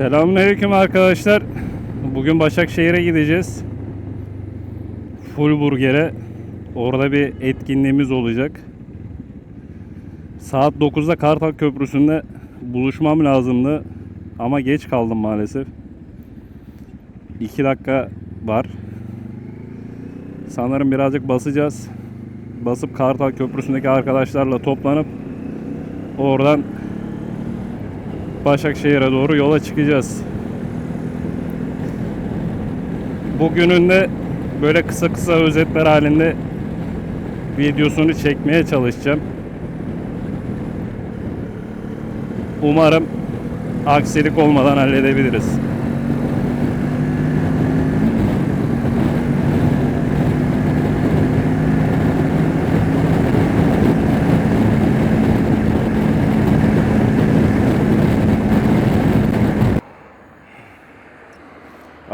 Selamünaleyküm arkadaşlar. Bugün Başakşehir'e gideceğiz. Full Burger'e. Orada bir etkinliğimiz olacak. Saat 9'da Kartal Köprüsü'nde buluşmam lazımdı. Ama geç kaldım maalesef. 2 dakika var. Sanırım birazcık basacağız. Basıp Kartal Köprüsü'ndeki arkadaşlarla toplanıp oradan Başakşehir'e doğru yola çıkacağız. Bugünün de böyle kısa kısa özetler halinde videosunu çekmeye çalışacağım. Umarım aksilik olmadan halledebiliriz.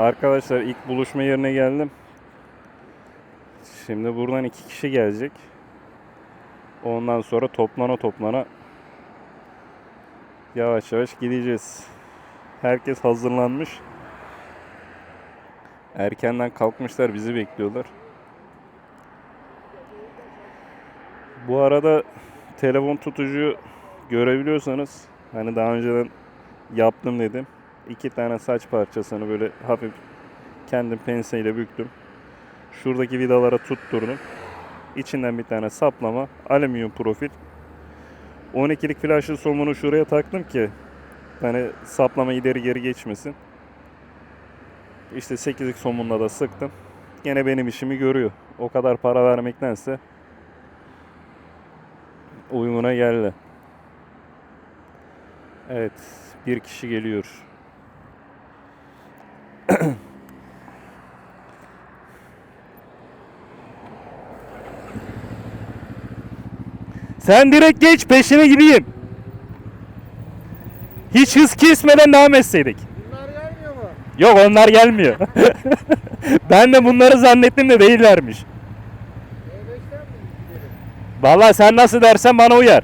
Arkadaşlar ilk buluşma yerine geldim. Şimdi buradan iki kişi gelecek. Ondan sonra toplana toplana yavaş yavaş gideceğiz. Herkes hazırlanmış. Erkenden kalkmışlar bizi bekliyorlar. Bu arada telefon tutucu görebiliyorsanız hani daha önceden yaptım dedim. İki tane saç parçasını böyle hafif kendim penseyle büktüm. Şuradaki vidalara tutturdum. İçinden bir tane saplama, alüminyum profil. 12'lik flaşlı somunu şuraya taktım ki hani saplama ileri geri geçmesin. İşte 8'lik somunla da sıktım. Gene benim işimi görüyor. O kadar para vermektense uyumuna geldi. Evet, bir kişi geliyor. Sen direkt geç peşine gideyim. Hiç hız kesmeden devam etseydik. Bunlar gelmiyor mu? Yok onlar gelmiyor. ben de bunları zannettim de değillermiş. E5'ten mi gidelim? Vallahi sen nasıl dersen bana uyar.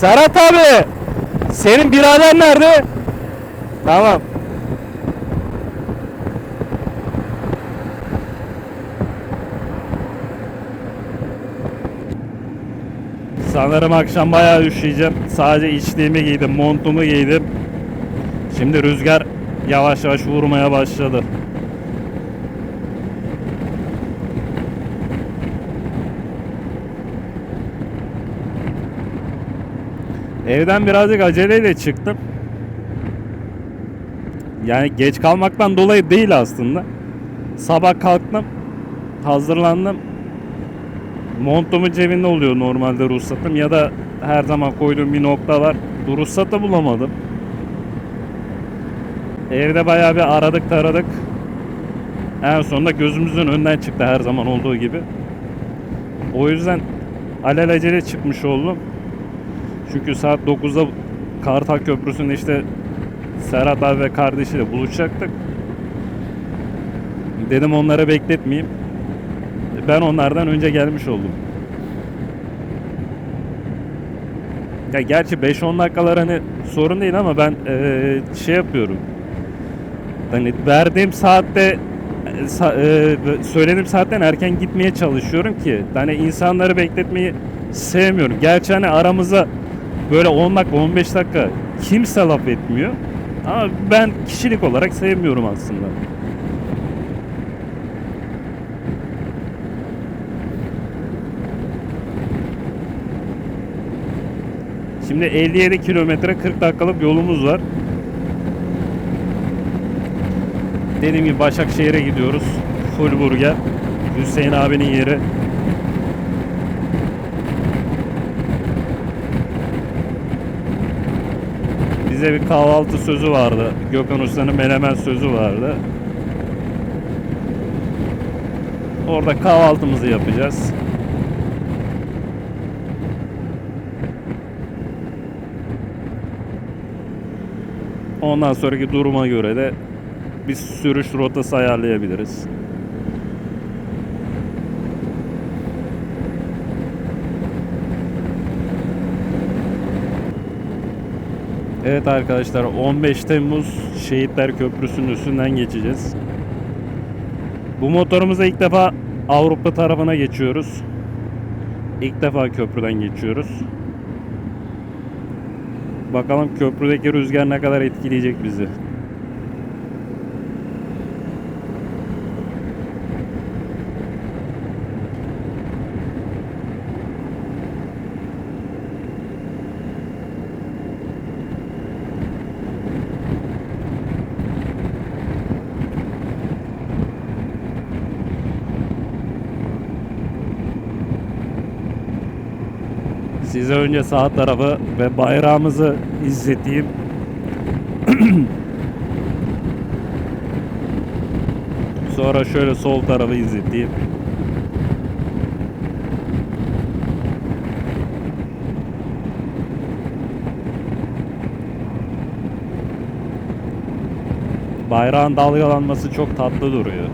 Serhat abi, senin birader nerede? Tamam. Sanırım akşam bayağı üşüyeceğim. Sadece içliğimi giydim, montumu giydim. Şimdi rüzgar yavaş yavaş vurmaya başladı. Evden birazcık aceleyle çıktım. Yani geç kalmaktan dolayı değil aslında. Sabah kalktım, hazırlandım. Montumun cebinde oluyor normalde ruhsatım ya da her zaman koyduğum bir nokta var. Ruhsatı bulamadım. Evde bayağı bir aradık taradık. En sonunda gözümüzün önünden çıktı her zaman olduğu gibi. O yüzden alelacele çıkmış oldum. Çünkü saat 9'da Kartal Köprüsü'nde işte Serhat abi ve kardeşiyle buluşacaktık. Dedim onları bekletmeyeyim. Ben onlardan önce gelmiş oldum. Ya gerçi 5-10 dakikalar hani sorun değil ama ben eee, şey yapıyorum. Hani verdiğim saatte sa- e, söylediğim saatten erken gitmeye çalışıyorum ki hani insanları bekletmeyi sevmiyorum. Gerçi hani aramıza böyle 10 dakika 15 dakika kimse laf etmiyor. Ama ben kişilik olarak sevmiyorum aslında. Şimdi 57 kilometre 40 dakikalık yolumuz var. Dediğim gibi Başakşehir'e gidiyoruz. Full burger. Hüseyin abinin yeri. Bize bir kahvaltı sözü vardı. Gökhan Usta'nın menemen sözü vardı. Orada kahvaltımızı yapacağız. Ondan sonraki duruma göre de bir sürüş rotası ayarlayabiliriz. Evet arkadaşlar 15 Temmuz Şehitler Köprüsü'nün üstünden geçeceğiz. Bu motorumuza ilk defa Avrupa tarafına geçiyoruz. İlk defa köprüden geçiyoruz. Bakalım köprüdeki rüzgar ne kadar etkileyecek bizi. Size önce sağ tarafı ve bayrağımızı izleteyim. Sonra şöyle sol tarafı izleteyim. Bayrağın dalgalanması çok tatlı duruyor.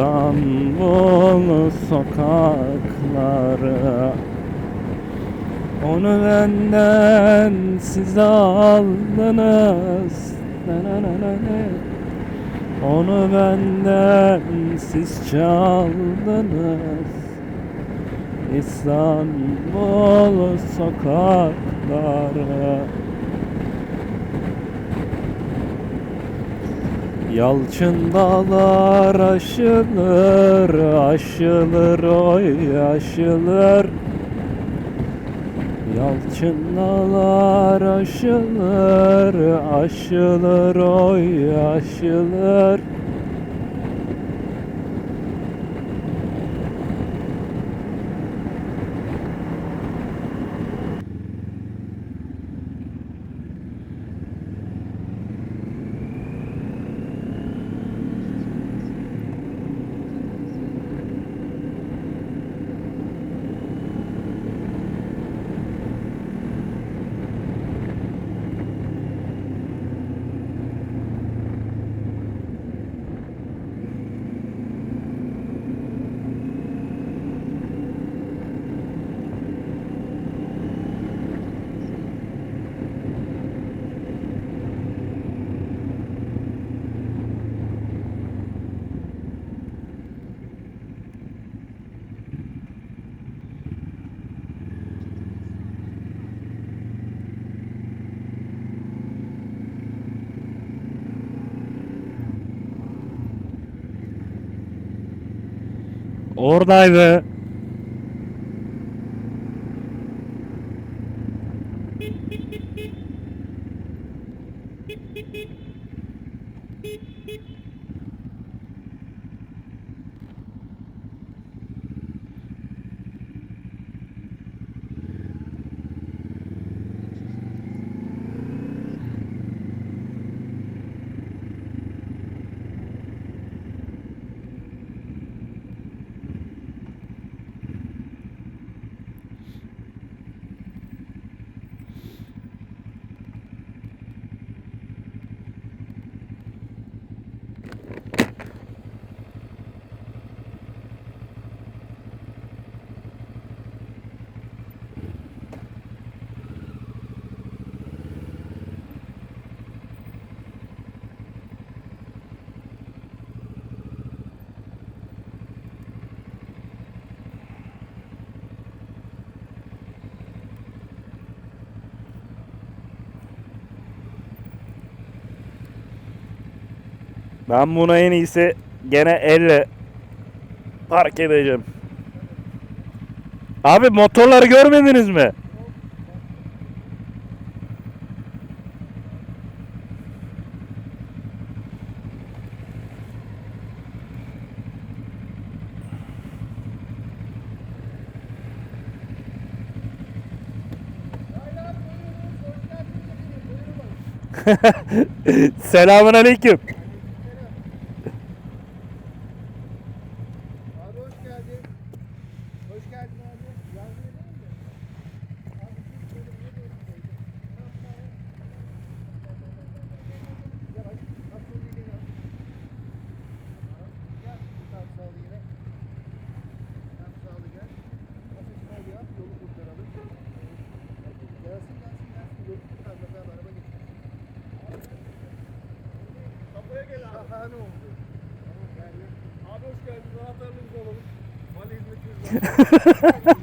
İstanbul sokakları. Onu benden siz aldınız. Onu benden siz çaldınız. İstanbul sokakları Yalçın dağlar aşılır, aşılır oy aşılır. Yalçın dağlar aşılır, aşılır oy aşılır Oradaydı. Ben bunu en iyisi gene elle park edeceğim. Abi motorları görmediniz mi? Selamun aleyküm. tane oldu. Abi hoş geldiniz. Anahtarlarınızı alalım. Mali hizmetiniz var.